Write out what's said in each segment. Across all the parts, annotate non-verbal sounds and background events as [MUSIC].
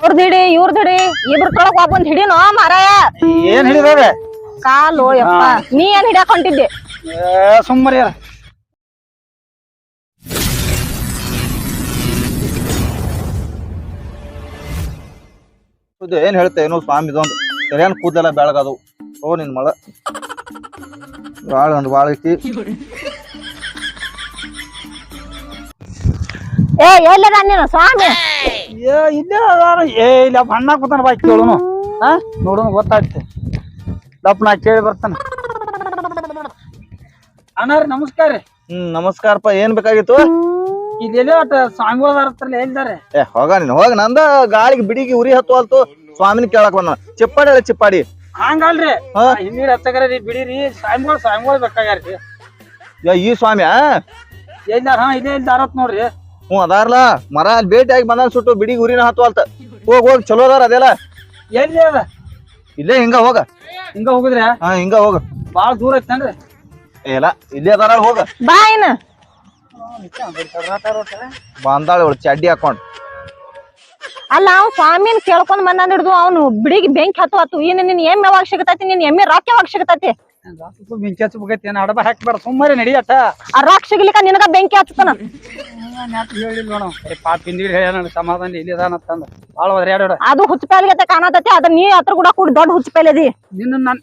ಅವ್ರದ್ ಹಿಡಿ ಇವ್ರದ್ ಹಿಡಿ ಇಬ್ರ ತೊಳಗ್ ಒಬ್ಬಂದ್ ಹಿಡಿನೋ ಮಾರಾಯ? ಏನ್ ಹೇಳಿದಾರೆ ಕಾಲು ಯಪ್ಪ. ನೀ ಏನ್ ಹಿಡ್ಯಾಕ್ ಹೊಂಟಿದ್ದೆ? ಸುಮ್ಮರಿ ಇದು ಏನ್ ಹೇಳ್ತೆ ಏನೋ ಸ್ವಾಮಿ ಇದೊಂದು. ಸರಿಯಾನ್ ಕೂದಲ ಬೆಳಗದು ಓ ನಿನ್ ಮಳ. ಬಾಳ ಒಂದು ಬಾಳ ಐತಿ. ಏ ಎಲ್ಲದ ನೀನು ಸ್ವಾಮಿ? ಏ ಇಲ್ಲೇ ಅದಾರ ಏ ಇಲ್ಲ ಬಣ್ಣ ಕೂತಾನ ಬಾ ಕೇಳುನು. ಹಾ? ನೋಡುನು ಗೊತ್ತಾಗ್ತೆ ದಪ್ಪ ನಾ ಕೇಳಿ ಬರ್ತಾನ. ಅಣ್ಣ ರೀ ನಮಸ್ಕಾರ ರೀ. ಹ್ಮ್ ನಮಸ್ಕಾರಪ್ಪ. ಏನ್ ಬೇಕಾಗಿತ್ತು? ಇದೆಲ್ಲ ಒಟ್ಟ ಸ್ವಾಮಿಗಳು ಹೇಳ್ತಾರೆ ಏ ಹೋಗ ನೀನು ಹೋಗ. ನಂದ ಗಾಳಿಗೆ ಬಿಡಿಗೆ ಉರಿ ಹತ್ತುವಲ್ತು ಸ್ವಾಮಿನ ಕೇಳಕ್ ಬಂದ. ಚಿಪ್ಪಾಡಿ ಅಲ್ಲ ಚಿಪ್ಪಾಡಿ. ಹಂಗಲ್ರಿ. ಹಾ? ಹಿಂದಿರ ಹಚ್ಚಗರ ರೀ ಬಿಡಿರಿ. ಸ್ವಾಮಿಗಳು ಸ್ವಾಮಿಗಳು ಬೇಕಾಗ್ಯಾರ್ರಿ. ಯಾ ಈ ಸ್ವಾಮಿ ಆ ಎಲ್ಲಾರ ಹಾ ಇಲ್ಲೇ ಇಲ್ದಾರತ್ ನೋಡ್ರಿ. ಹ್ಞೂ ಅದಾರಲ್ಲ ಮರ ಅಲ್ಲಿ ಭೇಟಿಯಾಗಿ ಬಂದ ಸುಟ್ಟು ಬಿಡಿ ಗುರಿನ ಹತ್ತುವಲ್ತ ಹೋಗ್ ಹೋಗ್ ಚಲೋ ಅದಾರ ಅದೆಲ್ಲ. ಎಲ್ಲಿ ಅದ? ಇಲ್ಲೇ ಹಿಂಗ ಹೋಗ. ಹಿಂಗ ಹೋಗಿದ್ರೆ? ಹಾ ಹಿಂಗ ಹೋಗ. ಬಾಳ ದೂರ ಐತೆ ಏಲ ಇಲ್ಲ ಇಲ್ಲೇ ಅದಾರ ಹೋಗ. ಬಾ ಇನ್ ಬಂದಾಳ ಇವಳು ಚಡ್ಡಿ ಹಾಕೊಂಡ್. ಅಲ್ಲ ಅವ್ ಸ್ವಾಮಿನ್ ಕೇಳ್ಕೊಂಡ್ ಬಂದ್ ಹಿಡ್ದು ಅವ್ನು ಬಿಡಿಗೆ ಬೆಂಕಿ ಹತ್ತು ಹತ್ತು ಏನ್ ನಿನ್ ಎಮ್ಮೆ ಯಾವಾಗ ಸಿಗತೈತಿ? ನಿನ್ ಎಮ್ಮೆ ರಾಕ್ ಯಾವಾಗ ಸಿಗತೈತಿ? ಬೆಂಕಿ ಹಚ್ಚಬೇಕೈತಿ ಏನ್ ಅಡಬ ಹಾಕ್ಬೇಡ ಸುಮ್ಮನೆ ನಡಿಯತ್ತ ಆ ರಾಕ್ ಸಿಗ್ಲಿಕ್ಕ ನಿನಗ ಬೆಂಕಿ ಹಚ್ಚತನ ಹೇಳಿಲ್ಲ ನೋಡ. ಪಾಪ ಹಿಂದಿಡಿ ಹೇಳ್ಯಾನ ಸಮಾಧಾನ ಇಲ್ಲಿ ಭಾಳ ಒದ್ರಾಡ ಅದು. ಹುಚ್ಚಪೇಲ್ಗೆ ಕಾಣತೈತಿ ಅದ ನೀ ಅದ್ರ ಕೂಡ ಕೂಡಿ ದೊಡ್ಡ ಹುಚ್ಚಪೇಲ್ ಅದಿ ನಿನ್ನ ನಾನು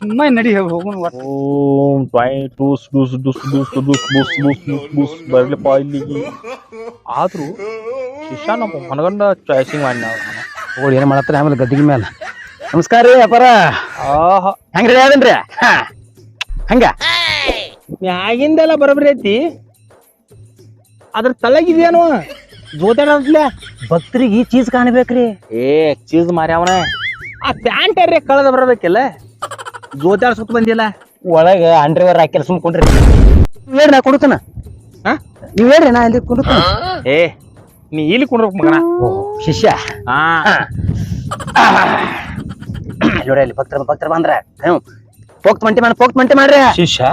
ಸುಮ್ಮನೆ ನಡಿ ಹೋಗುಣ ಒಟ್ಟು ಓಂ ಟ್ವೈ ಟೂಸ್ ಡೂಸ್ ಡುಸ್ ಡುಸ್ ಡುಸ್ ಬುಸ್ ಬುಸ್ ಬುಸ್ ಬುಸ್ ಬರ್ಲಿಪ್ಪ ಇಲ್ಲಿಗೆ ಆದ್ರೂ ನಮ್ಮ ಮನಗಂಡ ಚಾಯ್ಸಿಂಗ್ ಮಾಡಿ ನಾವು ಏನ್ ಮಾಡತ್ತಾರ? ಆಮೇಲೆ ಗದ್ದಿಗೆ ಮೇಲೆ ನಮಸ್ಕಾರ ರೀ ಅಪ್ಪಾರ ಆಹಾ ಹೆಂಗ್ರಿ ಯಾವ್ದನ್ರಿ? ಹಂಗ. ಮ್ಯಾಗಿಂದೆಲ್ಲ ಬರೋಬ್ರಿ ಐತಿ. ಅದ್ರ ತಲೆಗಿದ್ಯಾನು? ಜೋತಾಡತ್ಲೆ ಭಕ್ತರಿಗೆ ಚೀಸ್ ಕಾಣಬೇಕ್ರಿ. ಏ ಚೀಸ್ ಮಾರ್ಯಾವನ ಆ ಪ್ಯಾಂಟ್ ಅರ್ರಿ ಕಳದ ಬರಬೇಕಿಲ್ಲ? ಜೋತಾಡ ಸುತ್ತ ಬಂದಿಲ್ಲ. ಒಳಗ ಅಂಡ್ರಿವರ್ ಹಾಕಿಲ್ಲ ಸುಮ್ ಕುಂಡ್ರಿ. ಹೇಳ್ರಿ ನಾ ಕೊಡುತ್ತಾನ ಹಾ? ನೀವ್ ಹೇಳ್ರಿ ನಾ ಇಲ್ಲಿ ಕೊಡುತ್ತಾನ ಏ ನೀ ಇಲ್ಲಿ ಕುಂಡ್ರಕ್ ಮಗನ? ಶಿಷ್ಯ. ಹಾ. ನೋಡಿ ಅಲ್ಲಿ ಭಕ್ತರ ಭಕ್ತರ ಬಂದ್ರೆ. ಹ್ಮ್. ಪೋಕ್ತ್ ಮಂಟಿ ಮಾಡಿ ಪೋಕ್ತ್ ಮಂಟಿ ಮಾಡ್ರಿ. ಶಿಷ್ಯ?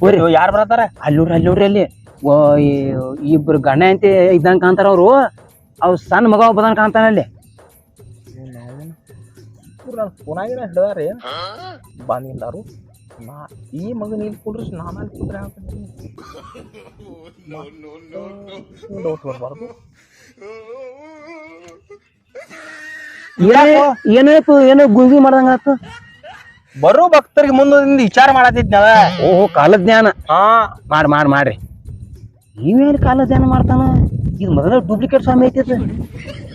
ಹೋರಿ ಯಾರು ಬರತಾರ ಅಲ್ಲಿ ಅಲ್ಲೂರಿ ಅಲ್ಲಿ ಓ, ಈ- ಇಬ್ರು ಗಣ್ಯ ಅಂತ ಇದ್ದಂಗೆ ಕಾಣ್ತಾರ ಅವ್ರು. ಅವ್ ಸಣ್ಣ ಮಗ ಒಬ್ಬದನ್ ಕಾಣ್ತಾನ ಅಲ್ಲಿ. ಹಿಡ್ದಾರಿ. ಹಿಡ್ದಾರೆ ಬಂದಿಂದಾರು ನಾ ಈ ಮಗನ ಇಲ್ಲಿ ಕುಡ್ರಿ ನಾನು ಅಲ್ಲಿ ಕುಂಡ್ರೆ ಡೌಟ್ ಬರಬಾರ್ದು. [LAUGHS] ಏನಾಯ್ತು ಏನೋ ಗುಂಜಿ ಮಾಡ್ದಂಗ ಆತು? ಬರೋ ಭಕ್ತರಿಗೆ ಮುಂದಿಂದ ವಿಚಾರ ಮಾಡತ್ತಿದ್ನಲ್ಲ ಓಹೋ ಕಾಲ ಜ್ಞಾನ ಹಾ. ಮಾಡ್ ಮಾಡ್ ಮಾಡ್ರಿ. ನೀವೇನು ಕಾಲ ಧ್ಯಾನ ಮಾಡ್ತಾನ? ಇದು ಮೊದಲ ಡೂಪ್ಲಿಕೇಟ್ ಸ್ವಾಮಿ ಐತಿ.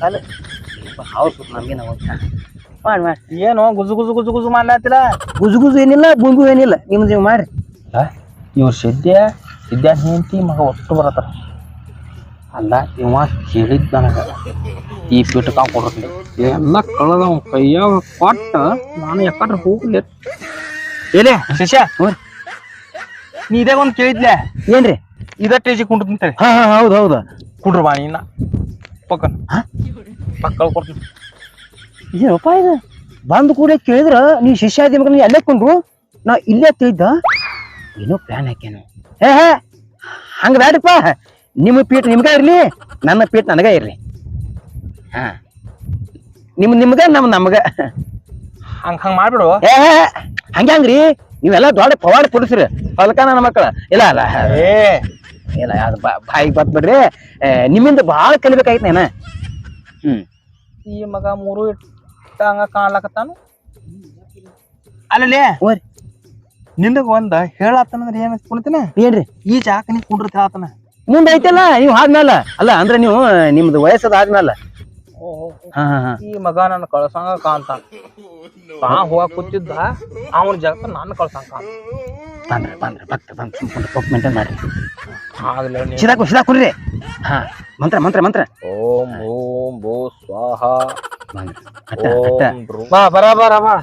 ಕಾಲ ಹೌದು ನಮ್ಗೇನ ಮಾಡಿ ಮಾಡಿ. ಏನು ಗುಜು ಗುಜು ಗುಜು ಗುಜು ಮಾಡ್ಲಾತಿಲ್ಲ? ಗುಜು ಗುಜು ಏನಿಲ್ಲ ಗುಂಗು ಏನಿಲ್ಲ. ನಿಮ್ದು ನೀವು ಮಾಡ್ರಿ. ಇವ್ರ ಸಿದ್ಧ ಸಿದ್ಧ ಹೆಂಡತಿ ಮಗ ಒಟ್ಟು ಬರತ್ತಾರ. ಅಲ್ಲ ಇವ ಕೇಳಿದ್ ನನಗೆ. ಈ ಪೀಠ ಕಾವ್ ಕೊಡ್ರಿ. ಎಲ್ಲ ಕಳೆದ ಕೈಯಾಗ ಕೊಟ್ಟ ನಾನು ಯಾಕಂದ್ರೆ ಹೋಗ್ಲಿ. ಏನೇ ಶಿಷ್ಯ. ನೀ ಇದೇ ಒಂದ್ ಕೇಳಿದ್ಲೆ? ಏನ್ರಿ? ಇದೇ ಟೇಜಿ ಕುಂಡ್ರಂತೆ ಹಾ ಹಾ ಹೌದು ಹೌದು. ಕುಡ್ರ ಬಾ ನೀನ ಪಕ್ಕ. ಪಕ್ಕ ಕೊಡ್ತೀನಿ. ಏನಪ್ಪ ಇದು. ಬಂದು ಕೂಡ ಕೇಳಿದ್ರ ನೀ ಶಿಷ್ಯ ಆದಿ ಮಗನ ಎಲ್ಲೇ ಕೊಂಡ್ರು? ನಾ ಇಲ್ಲೇ ತಿಳಿದ್ದ ಏನೋ ಪ್ಲಾನ್ ಹಾಕ್ಯಾನು. ಹೇ ಹೇ. ಹಂಗ ಬ್ಯಾಡಪ್ಪ ನಿಮ್ಮ ಪೀಠ ನಿಮ್ಗ ಇರಲಿ ನನ್ನ ಪೀಠ ನನಗ ಇರ್ಲಿ. ಹಾ. ನಿಮ್ ನಿಮ್ಗ ನಮ್ ನಮ್ಗ. ಹಂಗ ಹಂಗ ಮಾಡ್ಬಿಡು. ಏ ಹಂಗ ಹಂಗ್ರಿ. ನೀವೆಲ್ಲ ದೊಡ್ಡ ಪವಾಡ ಪುರುಸ್ರಿ ಹೊಲ್ಕ ನನ್ನ ಮಕ್ಕಳ. ಇಲ್ಲ ಅಲ್ಲ. ಏ. ಇಲ್ಲ ಅದು ಬಾಯಿಗೆ ಬತ್ ಬಿಡ್ರಿ. ಏ, ನಿಮ್ಮಿಂದ ಭಾಳ ಕಲಿಬೇಕಾಯ್ತು ನೇನ. ಹ್ಮ್. ಈ ಮಗ ಮೂರು ಇಟ್ಟ ಹಂಗ ಕಾಣ್ಲಕತ್ತಾನು? ಅಲ್ಲಲ್ಲೇ ಓರಿ. ನಿನಗ ಒಂದ ಹೇಳತ್ತನಂದ್ರ ಏನ್ ಕುಣಿತನ ಏನ್ರಿ? ಈ ಜಾಕ ನೀ ಕುಂಡ್ರತ್ ಹೇಳತ್ತನ ಮುಂದೆ ಐತಲ್ಲ ನೀವು ಆದ್ಮೇಲೆ. ಅಲ್ಲ ಅಂದ್ರೆ ನೀವು ನಿಮ್ದು ವಯಸ್ಸದ ಆದ್ಮೇಲೆ. ಹಾ ಹಾ ಹಾ. ಈ ಮಗ ನನ್ನ ಕಳ್ಸಂಗ ಕಾಂತ ತಾ ಹೋಗ ಕೂತಿದ್ದ ಅವನ ಜಗತ್ತ ನನ್ನ ಕಳ್ಸಂಗ ಕಾಣ್ತ ಬಂದ್ರೆ ಬಂದ್ರೆ ಭಕ್ತ ಬಂದ್ ಸುಮ್ಕೊಂಡು ಮೇಂಟೈನ್ ಮಾಡ್ರಿ. ಆಗ್ಲೇ ನೀ ಕುಡ್ರಿ. ಹಾ ಮಂತ್ರ ಮಂತ್ರ ಮಂತ್ರ. ಓಂ ಓಂ ಭೂ ಸ್ವಾಹ. ಬಂದ್ರ ಅಟ್ಟ ಅಟ್ಟ ಓಂ ಧ್ರುವ ಬಾ ಬರ ಬರ ಬಾ.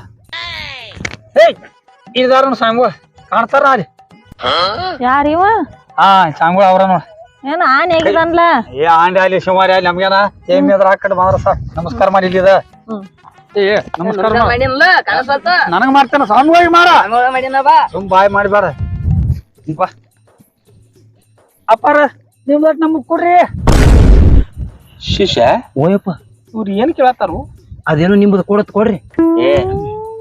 ಏಯ್ ಇದಾರ ಸಾಂಗು ಕಾಣ್ತಾರ ಅಲ್ಲಿ. ಯಾರಿವ? ಹಾ ಸಾಂಗು ಅವ್ರ ನೋಡ್. ಏನ ಆನೆ ಹೇಗಿದನ್ಲ ಏ ಆಂಡಿ ಅಲ್ಲಿ ಶಿವಮಾರಿ ಅಲ್ಲಿ ನಮ್ಗೇನ? ಏಮಿ ಅದ್ರ ಹಾಕಡ್ ಬಂದ್ರ ಸರ್ ನಮಸ್ಕಾರ ಮಾಡಿ ಇಲ್ಲಿ ಇದ ಏ ನಮಸ್ಕಾರ ನನಗ ಮಾಡ್ತೇನ ಸಾಂಗೋಗಿ ಮಾಡ ಸುಮ್ ಬಾಯ್ ಮಾಡಬೇಡ. ಬಾ. ಅಪ್ಪಾರ ನಿಮ್ದ ನಮಗ್ ಕೊಡ್ರಿ. ಶಿಷ್ಯ? ಓಯಪ್ಪ ಇವ್ರು ಏನ್ ಕೇಳತ್ತಾರು? ಅದೇನು ನಿಮ್ದು ಕೊಡತ್ ಕೊಡ್ರಿ. ಏ.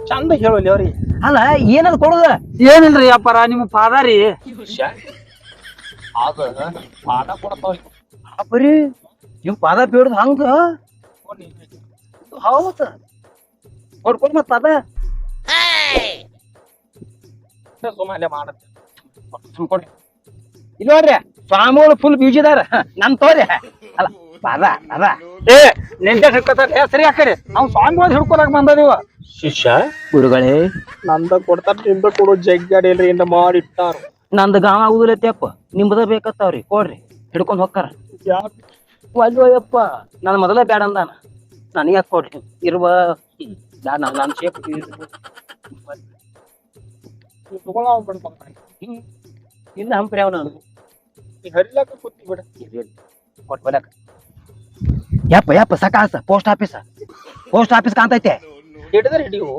ಚಂದ ಹೇಳೋಲಿ ಅವ್ರಿ ಅಲ್ಲ ಏನದು ಕೊಡುದ? ಏನಿಲ್ರಿ ಅಪ್ಪಾರ ನಿಮ್ಮ ಪಾದಾರಿ. ಅದ ಪಾದ ಕೊಡ್ತಾವ ಬರೀ ನಿಮ್ ಪಾದ ಬೀಳ್ದು ಹಂಗ? ಹೌದ. ಕೊಡ್ಕೊಡ್ ಮತ್ತ ಅದ ಸುಮ್ಮನೆ ಮಾಡತ್ತೆ. ಸುಮ್ ಕೊಡ್ರಿ ಇಲ್ಲಿ ನೋಡ್ರಿ ಸ್ವಾಮಿಗಳು ಫುಲ್ ಬ್ಯೂಜಿದಾರ ನನ್ ತೋರಿ. ಅಲ್ಲ ಪಾದ ಅದ ಏ ನೆಂಟೆ ಹಿಡ್ಕೊತಾರ. ಸರಿ ಹಾಕರಿ. ನಾವು ಸ್ವಾಮಿಗಳು ಹಿಡ್ಕೊಳಕ್ ಬಂದದೀವ ಶಿಷ್ಯ? ಗುರುಗಳೇ. ನಂದ ಕೊಡ್ತಾರ ನಿಂದ ಕೊಡೋ ಜಗ್ಗಾಡಿ ಇಲ್ರಿ ಇಂದ ಮಾಡಿಟ್ಟಾರ ನಂದು ಗಾಮ ಆಗುದಿಲ್ಲತ್ತಪ್ಪ ನಿಮ್ದ ಬೇಕತ್ತಾವ್ರಿ ಕೊಡ್ರಿ ಹಿಡ್ಕೊಂಡ್ ಹೋಗ್ತಾರ. ಅಯ್ಯಪ್ಪ ನಾನು ಮೊದಲೇ ಬ್ಯಾಡ ಅಂದಾನ. ನನಗೆ ಯಾಕೆ ಕೊಡ್ರಿ? ಇರುವ ಬ್ಯಾಡ ನಾನು ನನ್ನ ಶೇಪ್ ಇಲ್ಲ ಹಂಪ್ರಿ ಅವ ನಾನು ಹರಿಲಾಕ ಕೂತಿ ಬಿಡ. ಕೊಟ್ಕೊಲಕ್ ಯಪ್ಪ ಯಪ್ಪ ಸಕಾಸ ಪೋಸ್ಟ್ ಆಫೀಸ ಪೋಸ್ಟ್ ಆಫೀಸ್ ಕಾಂತೈತೆ ಹಿಡಿದ್ರೆ ಹಿಡಿಯು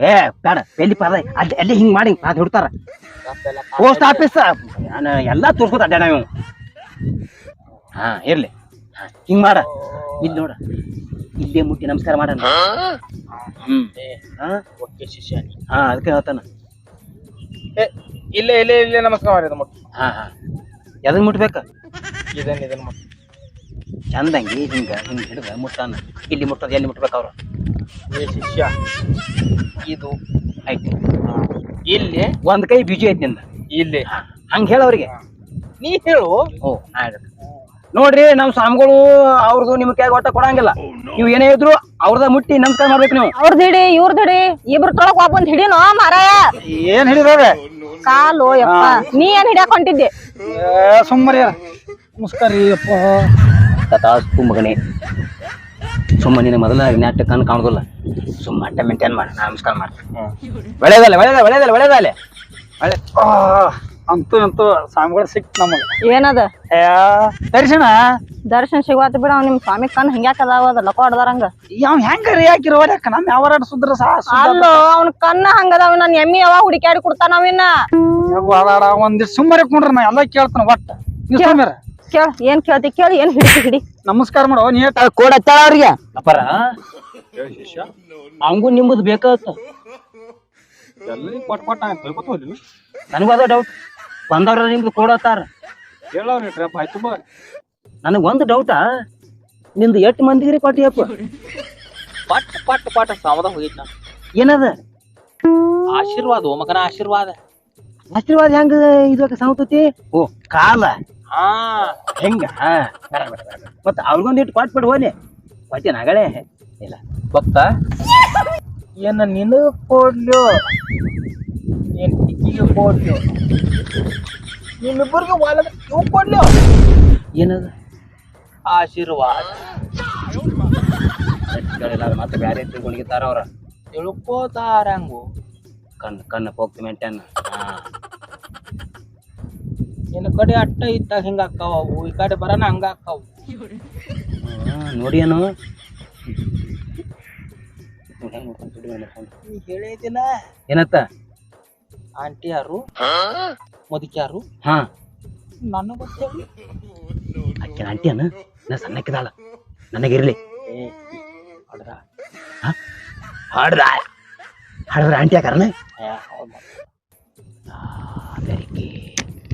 ಏ ಬೇಡ ಎಲ್ಲಿ ಪರ? ಅಲ್ಲಿ ಅಲ್ಲಿ ಹಿಂಗ್ ಮಾಡಿ ಅದ್ ಹಿಡ್ತಾರ. ಪೋಸ್ಟ್ ಆಫೀಸ್ ಎಲ್ಲಾ ತೋರ್ಸ್ಕೊತ ಅಡ್ಡಾಡ ಇವ್ ಹಾ ಇರ್ಲಿ. ಹಾ, ಹಿಂಗ್ ಮಾಡ. ಇಲ್ಲಿ ನೋಡ. ಇಲ್ಲೇ ಮುಟ್ಟಿ ನಮಸ್ಕಾರ ಮಾಡ ಹ್ಮ್. ಹಾ? ಓಕೆ ಶಿಷ್ಯ ಹಾ ಅದಕ್ಕೆ ಹೇಳ್ತಾನ. ಏ ಇಲ್ಲೇ ಇಲ್ಲೇ ಇಲ್ಲೇ ನಮಸ್ಕಾರ ಮಾಡಿದ ಮುಟ್ಟು. ಹಾ ಹಾ. ಎದನ್ ಮುಟ್ಬೇಕ? ಇದನ್ನ ಇದನ್ನ ಮುಟ್ಟು. ಚಂದಂಗಿ ಹಿಂಗ ಹಿಂಗ ಹಿಡ್ದ ಮುಟ್ಟಾನ. ಇಲ್ಲಿ ಮುಟ್ಟದ ಎಲ್ಲಿ ಮುಟ್ಬೇಕು ಅವ್ರು? ಏ ಶಿಷ್ಯ ಇದು ಆಯ್ತು. ಇಲ್ಲಿ ಒಂದ್ ಕೈ ಬಿಜಿ ಐತಿ ನಿಂದ. ಇಲ್ಲಿ. ಹಂಗೆ ಹೇಳ ಅವ್ರಿಗೆ. ನೀ ಹೇಳು. ಓ ಆಯ್ತು. ನೋಡ್ರಿ ನಮ್ ಸ್ವಾಮಿಗಳು ಅವ್ರದ್ದು ನಿಮ್ ಕೈ ಒಟ್ಟ ಕೊಡಂಗಿಲ್ಲ. ನೀವು ಏನೇ ಇದ್ರು ಅವ್ರದ ಮುಟ್ಟಿ ನಮಸ್ಕಾರ ಮಾಡ್ಬೇಕು ನೀವು. ಅವ್ರದ್ ಹಿಡಿ ಇವ್ರದ್ ಹಿಡಿ. ಇಬ್ರು ತೊಳಕ್ ಒಬ್ಬಂದ್ ಹಿಡಿನೋ ಮಾರಾಯ? ಏನ್ ಹಿಡಿದ್ರೆ ಕಾಲು ಯಪ್ಪ. ನೀ ಏನ್ ಹಿಡಿಯಾಕ ಹೊಂಟಿದ್ದೆ? ಸುಮ್ಮರಿ ನಮಸ್ಕಾರ ರೀ ಅಪ್ಪ. ತಥಾಸ್ತು ಮಗನೇ ಸುಮ್ಮ ನಿನ್ನ ಮೊದಲ ನಾಟ್ಯ ಕಣ್ ಕಾಣೋದಿಲ್ಲ. ಸುಮ್ಮ ಅಟ್ಟ ಮೇಂಟೈನ್ ಮಾಡಿ ನಮಸ್ಕಾರ ಮಾಡ್ತೀನಿ ಒಳ್ಳೇದಲ್ಲ ಒಳ್ಳೇದ ಒಳ್ಳೇದಲ್ಲ ಒಳ್ಳೇದಲ್ಲ ಒಳ್ಳೆ ಅಂತೂ ಅಂತೂ ಸ್ವಾಮಿಗಳು ಸಿಕ್ತು ನಮಗೆ ಏನದ? ದರ್ಶನ ದರ್ಶನ? ದರ್ಶನ್ ಸಿಗುವತ್ ಬಿಡ ಅವ ನಿಮ್ ಸ್ವಾಮಿ ಕಣ್ ಹಿಂಗ್ಯಾಕ ಅದಾವ ಅದ ಲಕ ಹೊಡ್ದಾರಂಗ ಅವ್ ಹೆಂಗ ರೀ ಹಾಕಿರೋ ಯಾಕ? ನಮ್ ಯಾವ ಸುದ್ರ ಸಾ ಅಲ್ಲೋ ಅವ್ನ ಕಣ್ಣ ಹಂಗದಾವ ನನ್ ಎಮ್ಮಿ ಯಾವಾಗ ಹುಡುಕ್ಯಾಡಿ ಕೊಡ್ತಾನ ಅವಿನ್ನ? ಒಂದಿಷ್ಟು ಸುಮ್ಮನೆ ಕುಂಡ್ರ ನಾ ಎಲ್ಲ ಕೇಳ್ತಾನ ಒಟ್ಟ. ಕೇಳ ಏನ್ ಕೇಳ್ತಿ? ಕೇಳಿ ಏನ್ ಹಿಡಿತಿ ಹಿಡಿ ನಮಸ್ಕಾರ ಮಾಡೋ ನೀ ಕೋಡ್ ಅವ್ರಿಗೆ? ಅಪ್ಪರ? ಹಂಗು ನಿಮ್ಮದು ಬೇಕಾಗತ್ತ. ನನಗದ ಕೊಟ್ ಕೊಟ್ಟ ತಿಳ್ಕೊತ ಹೋದ್ವಿ ನನಗೂ ಅದ ಡೌಟ್ ಬಂದವ್ರ ನಿಮ್ದು ಕೊಡತ್ತಾರ ಹೇಳವ್ರಿ ಟ್ರಪ್ ಆಯ್ತು ಬಾ. ನನಗ್ ಒಂದು ಡೌಟಾ ನಿಂದು ಎಷ್ಟು ಕೊಟ್ಟಿಯಪ್ಪ ಪಟ್ ಪಟ್ ಪಟ್ ಸಾಮದ ಹೋಗಿದ್ನ ಏನದ? ಆಶೀರ್ವಾದ ಓ ಮಗನ ಆಶೀರ್ವಾದ. ಆಶೀರ್ವಾದ ಹೆಂಗ ಇದಕ್ಕೆ ಸಾವತತಿ ಓ ಕಾಲ. ಹೆಂಗ? ಮತ್ತ ಅವ್ರಿಗೊಂದು ಇಟ್ಟು ಕೊಟ್ಬಿಡ್ ಹೋನಿ ಕೊಟ್ಟೇನ ಆಗಲೇ? ಇಲ್ಲ. ಭಕ್ತ, ಏನ ನಿನಗ ಕೊಡ್ಲು? ಏನ್ ಟಿಕ್ಕಿಗೆ ಕೊಡ್ಲು? ನಿಮ್ಮಿಬ್ಬರಿಗೆ ವಾಲದ ಇವ್ ಕೊಡ್ಲು? ಏನದ? ಆಶೀರ್ವಾದ. ಮತ್ತೆ ಬ್ಯಾರೆ ತಿಳ್ಕೊಂಡಿರ್ತಾರ ಅವ್ರ. ತಿಳ್ಕೋತಾರಂಗು. ಕಣ್ಣು ಕಣ್ಣು ಹೋಗ್ತಿ ಮೇಂಟೈನ್. ನಿನ್ನ ಕಡೆ ಅಟ್ಟ ಇದ್ದಾಗ ಹಿಂಗೆ ಅಕ್ಕಾವ ಅವು? ಈ ಕಡೆ ಬರನ ಹಂಗೆ ಅಕ್ಕಾವು ನೋಡಿ ಏನು ಹೇಳಿದಿನ ಏನತ್ತ? ಆಂಟಿ ಯಾರು? ಮುದುಕಿ ಯಾರು? ಹಾ. ನನಗ ಗೊತ್ತೇಳಿ ಅಕ್ಕಿನ ಆಂಟಿ ಅನ್ನ ನಾ ಸಣ್ಣಕ್ಕಿದಾಳ. ನನಗಿರ್ಲಿ. ಹಾಡ್ರ ಹಾಡ್ರ ಹಾಡಿದ್ರ ಆಂಟಿ ಯಾಕಾರನ? ಏ,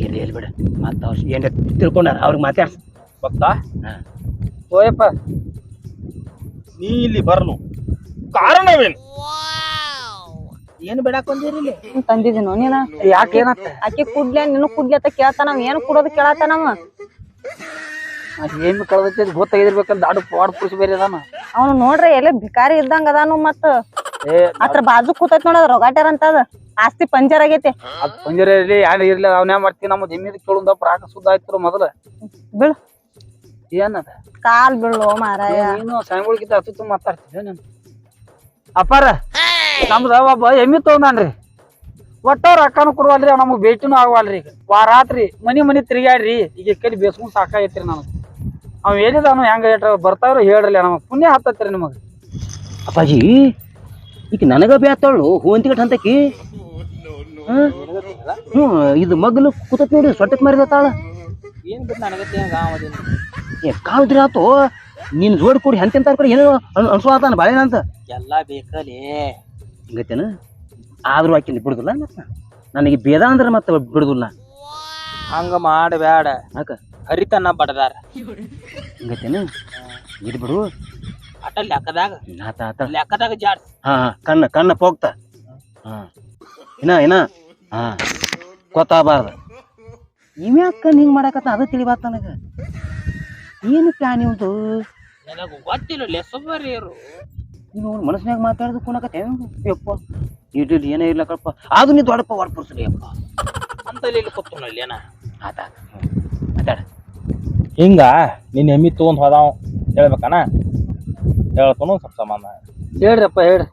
ಇರ್ಲಿ ಇರ್ಲಿ ಬಿಡ ಮತ್ತ ಅವ್ರು ಏನ ತಿಳ್ಕೊಂಡಾರ? ಅವ್ರಿಗೆ ಮಾತಾಡ್ಸ ಭಕ್ತ ಹಾ. ಓಯಪ್ಪ ನೀ ಇಲ್ಲಿ ಬರ್ನು. ಕಾರಣವೇನು? ಏನು ಬೇಡಾಕ್ ಬಂದಿರಿ ಇಲ್ಲಿ? ತಂದಿದ್ದೀನೋ ನೀನ? ಯಾಕೆ ಏನತ್ತ ಆಕಿ ಕುಡ್ಲೆ ನಿನ್ನ ಕುಡ್ಲೆ ಅಂತ ಕೇಳ್ತಾನ ಏನು ಕುಡೋದು ಕೇಳತ್ತಾನವ ಏನ್ ಕಳ್ದೈತಿ ಗೊತ್ತಾಗಿರ್ಬೇಕಂತ ದಾಡು ಪಾಡ್ ಪುರುಷ ಬೇರೆ ಅದಾನ. ಅವ್ನು ನೋಡ್ರಿ ಎಲ್ಲ ಭಿಕಾರಿ ಇದ್ದಂಗ ಅದಾನು ಮತ್ತ. ಅದ್ರ ಬಾಜು ಕೂತೈತ್ ನೋಡ ಅಂತ ಅದ. ಆಸ್ತಿ ಪಂಜರ್ ಆಗೈತಿ. ಅದ್ ಪಂಜರ ಇರ್ಲಿ ಯಾರು ಇರ್ಲಿ ಅವನ್ಯಾ ಮಾಡ್ತೀವಿ. ನಮ್ಮ ಜಮೀನ್ ಕೇಳುದ ಪ್ರಾಕ ಸುದ್ದ ಆಯ್ತು ಮೊದಲ. ಬೀಳು. ಏನದ? ಕಾಲ್ ಬೀಳು ಮಾರಾಯ. ನೀನು ಸಾಯಂಗಳಿಗಿಂತ ಹತ್ತು ಮಾತಾಡ್ತಿದ್ದೆ ನೀನು? ಅಪ್ಪಾರ ನಮ್ದ ಒಬ್ಬ ಎಮ್ಮಿ ತಗೊಂಡ್ರಿ ಒಟ್ಟ ರೊಕ್ಕನು ಕೊಡುವಲ್ರಿ ಅವ್ ನಮಗ್ ಭೇಟಿನೂ ಆಗವಲ್ರಿ ಈಗ. ವಾರಾತ್ರಿ ಮನಿ ಮನಿ ತಿರುಗಾಡ್ರಿ ಈಗ ಕಲಿ ಬೇಸ್ಕೊಂಡ್ ಸಾಕಾಗೈತ್ರಿ ನನಗ್ ಅವ್ ಹೇಳಿದಾನು ಹೆಂಗ ಬರ್ತಾವ್ರಿ ಬರ್ತಾವ್ರ ಹೇಳ್ರಲ್ಲ ನಮಗ್. ಪುಣ್ಯ ಹತ್ತತ್ರಿ ನಿಮಗ್. ಅಪ್ಪಾಜಿ ಈಗ ನನಗ ಬ್ಯಾತಾಳು ಹೂವಂತಿಗಟ್ ಅಂತಕಿ ಹ್ಮ್ ಇದು ಮಗ್ಲು ಕೂತತ್ ನೋಡಿ ಸೊಟ್ಟಕ್ಕೆ ಮಾರಿದತ್ತಾಳ ಏನ್ ಬಿಟ್ಟು ನನಗತ್ತೆ ಏ ಕಾಲ್ದ್ರಿ ಆತು ನೀನ್ ಜೋಡಿ ಕೂಡಿ ಕಡೆ ಏನೋ ಅನ್ಸೋತಾನ ಬಾಳೆನ ಅಂತ. ಎಲ್ಲ ಬೇಕಲೇ. ಹಿಂಗತ್ತೇನ ಆದ್ರೂ ಆಕಿ ಬಿಡುದಿಲ್ಲ ಮತ್ತ ನನಗೆ ಬೇದ ಅಂದ್ರೆ ಮತ್ತೆ ಬಿಡುದಿಲ್ಲ. ಹಂಗ ಮಾಡಬೇಡ ಯಾಕ? ಹರಿತನ ಬಡದಾರ. ಹಿಂಗತ್ತೇನ ಇದು ಬಿಡು. ಅಟ ಲೆಕ್ಕದಾಗ ಆತ ಆತ. ಲೆಕ್ಕದಾಗ ಜಾಡ್ಸ್ ಹಾ ಹಾ ಕಣ್ಣ ಕಣ್ಣ ಪೋಗ್ತ ಹಾ. ಇನ್ನ ಇನ್ನ. ಹಾ. ಗೊತ್ತಾಗಬಾರ್ದು. ಇವ್ಯಾಕ ಹಿಂಗ್ ಮಾಡಕತ್ತ ಅದು ತಿಳಿಬಾರ್ದು ನನಗ. ಏನು ಪ್ಲಾನ್ ಇವ್ದು ನನಗೆ ಗೊತ್ತಿಲ್ಲ ಲೆಸಬರಿಯರು ನೀನು ಮನಸ್ಸಿನಾಗ ಮಾತಾಡೋದು ಕುಣಕತ್ತೆ ಯಪ್ಪ. ಇಡ್ಲಿ ಏನೇ ಇರ್ಲಕ್ಕಪ್ಪ ಅದು ನೀ ದೊಡ್ಡಪ್ಪ ಹೊಡ್ಪಡಿಸ್ರಿ ಯಪ್ಪ. ಅಂತ ಇಲ್ಲಿ ಕೂತು ಏನ ಆತ. ಮಾತಾಡ. ಹಿಂಗ ನಿನ್ನ ಎಮ್ಮಿ ತಗೊಂಡ್ ಹೋದಾವ. ಹೇಳ್ಬೇಕನ? ಹೇಳ್ತಾನು ಸ್ವಲ್ಪ ಸಮಾನ ಹೇಳ್ರಪ್ಪ ಹೇಳ್ರಿ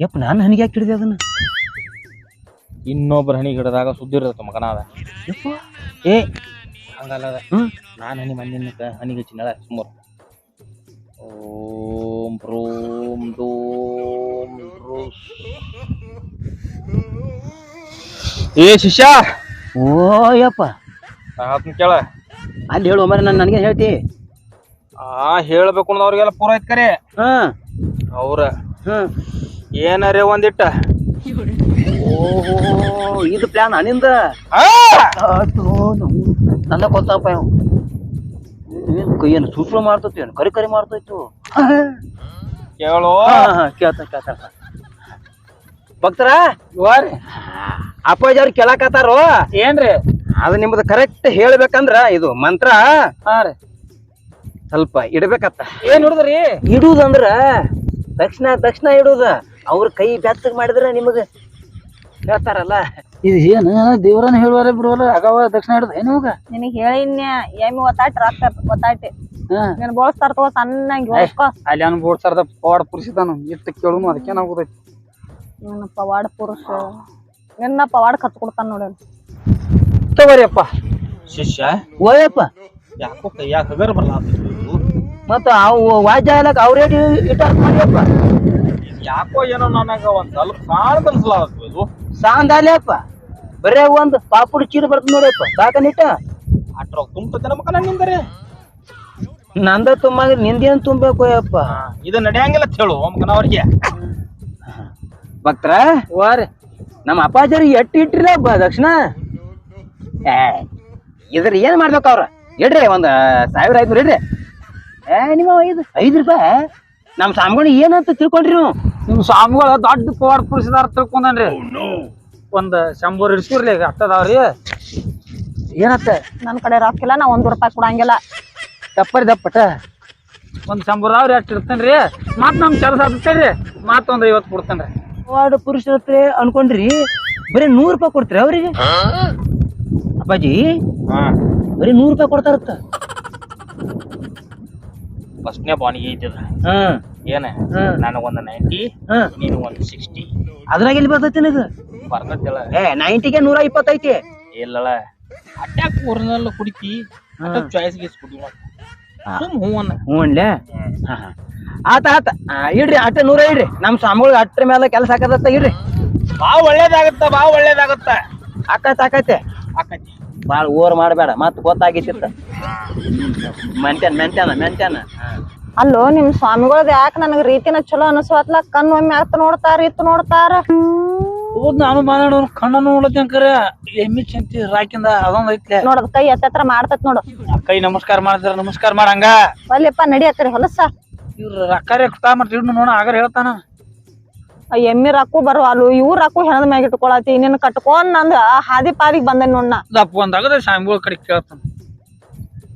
ಯಪ್ಪ ನಾನು ಹನಿಗೆ ಯಾಕೆ ಹಿಡಿದೆ ಅದನ್ನ. ಇನ್ನೊಬ್ಬರ ಹಣಿ ಹಿಡಿದಾಗ ಸುದ್ದಿ ಇರ್ತೈತ ಮಗನ ಅದ. ಯಪ್ಪ. ಏ ಹಂಗಲ್ಲ ಅದ. ನಾನು ಹನಿ ಮಂದಿನ ಹನಿಗೆ ಚಿನ್ನದ ಸುಮಾರು ಓಂ ಬ್ರೂಂ ಡೂಂ ಡ್ರೂಸ್. ಏ ಶಿಷ್ಯ. ಓ ಯಪ್ಪ. ಕೇಳ. ಅಲ್ಲಿ ಹೇಳು ಮರ ನಾನು ನನಗೆ ಹೇಳ್ತಿ? ಆ ಹೇಳ್ಬೇಕು ಅನ್ನೋರ್ಗೆಲ್ಲ ಪೂರ ಐತ್ ಕರೆ. ಹಾ. ಅವ್ರ. ಹ್ಮ್ ಏನಾರೇ ಒಂದಿಟ್ಟ? ಓಹೋ ಇದು ಪ್ಲಾನ್ನಿಂದ? ಆ! ನನ್ನ ಗೊತ್ತಪ್ಪ ಏನು ಕೈ ಏನು ಸೂಸ್ಲು ಮಾಡ್ತೈತಿ ಏನು ಕರಿ ಕರಿ ಮಾಡ್ತೈತು ಕೇಳೋ. ಕೇಳ್ತ ಕೇಳ್ತಾರ ಭಕ್ತರ? ವಾರಿ ಅಪ್ಪಾಜಿ ಅವ್ರು ಕೇಳಕತ್ತಾರೋ? ಏನ್ರಿ? ಅದು ನಿಮ್ದು ಕರೆಕ್ಟ್ ಹೇಳ್ಬೇಕಂದ್ರ ಇದು ಮಂತ್ರ. ಹಾ ರೀ. ಸ್ವಲ್ಪ ಇಡ್ಬೇಕತ್ತ. ಏನ್ ಹಿಡಿದ್ರಿ ಇಡುದಂದ್ರ ದಕ್ಷಿಣ ದಕ್ಷಿಣ ಇಡುದ. ಅವ್ರ ಕೈ ಬೆತ್ತಗ್ ಮಾಡಿದ್ರ ನಿಮಗ ಹೇಳ್ತಾರಲ್ಲ. ಇದು ಏನು ದೇವ್ರನ್ನ ಹೇಳುವಾರ ಬಿಡುವಲ್ಲ? ಅಗವ ದಕ್ಷಿಣ ಹಿಡಿದ ಏನು ನಿನಗೆ ನಿನಗ್ ಹೇಳಿನ್ಯ ಎಮ್ಮಿ ಒತ್ತಾಟಿ ರೊಕ್ಕ ಒತ್ತಾಟಿ. ಹಾ. ನೀನ್ ಬೋಳ್ಸ್ತಾರ ತಗೋ ಸಣ್ಣ ಅಲ್ಲಿ ಅನ್ ಬೋಡ್ಸಾರ್ದ ಪವಾಡ ಪುರುಷಿದಾನು ಇಟ್ಟು ಕೇಳುನು ಅದಕ್ಕೆ ಏನಾಗೋದೈತಿ ನಿನ್ನ ಪವಾಡ ಪುರುಷ. ನಿನ್ನ ಪವಾಡ ಕತ್ಕೊಡ್ತಾನ ನೋಡಿ ತಗೋರಿಯಪ್ಪ. ಶಿಷ್ಯ. ಓಯಪ್ಪ ಯಾಕೋ ಕೈಯಾಗ ಹಗರ್ ಬರಲ್ಲ ಮತ್ತ ಅವು ವಾದ್ಯ ಹೇಳಕ್ ಅವ್ರೇ ಇಟ್ಟಾರ ಮಾಡಿಯಪ್ಪ ಯಾಕೋ ಏನೋ ನನಗ ಒಂದ್ ಸ್ವಲ್ಪ ಸಾಂದ್ ಕನ್ಸಲಾಗತ್ತೆ ಇದು ಸಾಂದಾಲೆಯಪ್ಪ ಬರೇ ಒಂದ್ ಪಾಪುಡ್ ಚೀಲ ಬರ್ತದ ನೋಡಪ್ಪ. ಸಾಕನಿಟ್ಟ ಅಟ್ರ ತುಂಬತನ ಮಕ್ಕ ನಿಂದರೆ? ನಂದ ತುಂಬ ನಿಂದೇನ್ ತುಂಬಬೇಕು ಅಪ್ಪ ಇದು ನಡೆಯಂಗಿಲ್ಲ ಅಂತ ಹೇಳು ಮಗನ ಅವ್ರಿಗೆ ಭಕ್ತರ? ವಾರಿ. ನಮ್ಮ ಅಪ್ಪಾಜರಿಗೆ ಎಟ್ಟು ಇಟ್ಟಿರ ಬ ದಕ್ಷಿಣ? ಏ ಇದ್ರ ಏನ್ ಮಾಡ್ಬೇಕು ಅವ್ರ? ಇಡ್ರಿ ಒಂದ್ ಸಾವಿರ ಐದ್ನೂರು ಇಡ್ರಿ. ಏ ನಿಮ್ಮ ಐದು ಐದು ರೂಪಾಯಿ? ನಮ್ಮ ಸಾಮ್ಗಳು ಏನಂತ ತಿಳ್ಕೊಂಡ್ರಿ ನೀವು? ನಿಮ್ ಸ್ವಾಮಿಗಳು ದೊಡ್ಡ ಪವಾಡ ಪುರುಷದಾರ ತಿಳ್ಕೊಂಡನ್ರಿ. ಒಂದ್ ಶಂಬರ್ ಇಡ್ಸ್ಕೊರ್ಲಿ ಈಗ ಅಟ್ಟದಾವ್ರಿ ಏನತ್ತ? ನನ್ ಕಡೆ ರೊಕ್ಕ ಇಲ್ಲ ನಾ ಒಂದ್ ರೂಪಾಯಿ ಕೊಡಂಗಿಲ್ಲ. ತಪ್ಪರಿ ದಪ್ಪಟ. ಒಂದ್ ಶಂಬರ್ದಾವ್ರಿ ಅಷ್ಟ್ ಇರ್ತೇನ್ರಿ ಮತ್ ನಮ್ಮ ಕೆಲಸ ಆಗ್ತೈತ್ರಿ ಮತ್ತೆ ಒಂದ್ ಐವತ್ ಕೊಡ್ತೇನ್ರಿ. ವಾರ್ಡ್ ಪುರುಷರ ಹತ್ರ ಅನ್ಕೊಂಡ್ರಿ ಬರೀ ನೂರು ರೂಪಾಯಿ ಕೊಡ್ತೀರಿ ಅವ್ರಿಗೆ? ಅಪ್ಪಾಜಿ ಹಾ. ಬರೀ ನೂರು ರೂಪಾಯಿ ಕೊಡ್ತಾರತ್ತ ಫಸ್ಟ್ನೇ ಬಾಣಿಗೆ ಐತಿದ ಹ್ಮ್ ಏನ. ನನಗೊಂದು ನೈಂಟಿ ನೀನು ಒಂದು ಸಿಕ್ಸ್ಟಿ ಅದ್ರಾಗ ಎಲ್ಲಿ ಬರ್ತೈತಿ ನನಗ ಬರ್ತೈತಿಲ್ಲ ಏ ನೈಂಟಿಗೆ ನೂರ ಇಪ್ಪತ್ತೈತಿ ಇಲ್ಲಳ ಅಟ್ಯಾಕ್ ಊರಿನೆಲ್ಲ ಕುಡಿತಿ ಚಾಯ್ಸ್ ಗೀಸ್ ಕುಡಿ ಸುಮ್ ಹೂ ಹ್ಞೂ ಅನ್ಲೆ ಹಾ ಹಾ. ಆತ ಆತ. ಆ, ಇಡ್ರಿ ಅಟ್ಟ ನೂರ ಇಡ್ರಿ. ನಮ್ಮ ಸ್ವಾಮಿಗಳು ಅಟ್ರ ಮೇಲೆ ಕೆಲಸ ಹಾಕದತ್ತ ಇಡ್ರಿ. ಬಾ ಒಳ್ಳೇದಾಗತ್ತ ಬಾ ಒಳ್ಳೇದಾಗತ್ತ. ಆಕತ್ ಆಕತ್ತೆ ಆಕತಿ. ಭಾಳ ಓರ್ ಮಾಡಬೇಡ ಮತ್ತೆ ಗೊತ್ತಾಗಿತ್ತಿತ್ತ. ಮೆಂಟೇನ್ ಮೆಂಟೇನ ಮೆಂಟೇನ ಅಲ್ಲೋ ನಿಮ್ ಸ್ವಾಮಿಗಳದ್ ಯಾಕ ನನ್ಗ ರೀತಿನ ಚಲೋ ಅನಸ್ವಾತ್ಲ? ಕಣ್ ಒಮ್ಮೆ ಅತ್ ನೋಡ್ತಾರ ಇತ್ತು ನೋಡ್ತಾರ. ಹೌದ್ ನಾನು ಮಾತಾಡೋ ಕಣ್ಣ ನೋಡತ್ತೇನ್ ಕರೆ. ಎಮ್ಮಿ ಚಂತಿ ರಾಕಿಂದ ಅದೊಂದ್ ಐತ್ಲೆ. ನೋಡದ್ ಕೈ ಹತ್ತತ್ರ ಮಾಡ್ತತ್ ನೋಡು. ಕೈ ನಮಸ್ಕಾರ ಮಾಡ್ತಾರ ನಮಸ್ಕಾರ ಮಾಡಂಗ. ಅಲ್ಲಿಪ್ಪ ನಡಿ ಹೊಲಸ. ಇವ್ರ ರೊಕ್ಕ ಕೊಡ್ತಾ ಮತ್ತೆ ಇವ್ನು ನೋಡ ಆಗಾರ ಹೇಳ್ತಾನ. ಆ ಎಮ್ಮಿ ರಕ್ಕು ಬರುವಲ್ಲು ಇವ್ ರಕ್ಕು ಹೆಣದ ಮ್ಯಾಗ ಇಟ್ಕೊಳತಿ ನಿನ್ನ ಕಟ್ಕೊಂಡ್ ನಂದ ಹಾದಿ ಪಾದಿಗೆ ಬಂದೆ ನೋಡ್ನ ದಪ್ಪ ಒಂದಾಗದ ಸ್ವಾಮಿಗಳ ಕಡೆ ಕೇಳ್ತಾನ.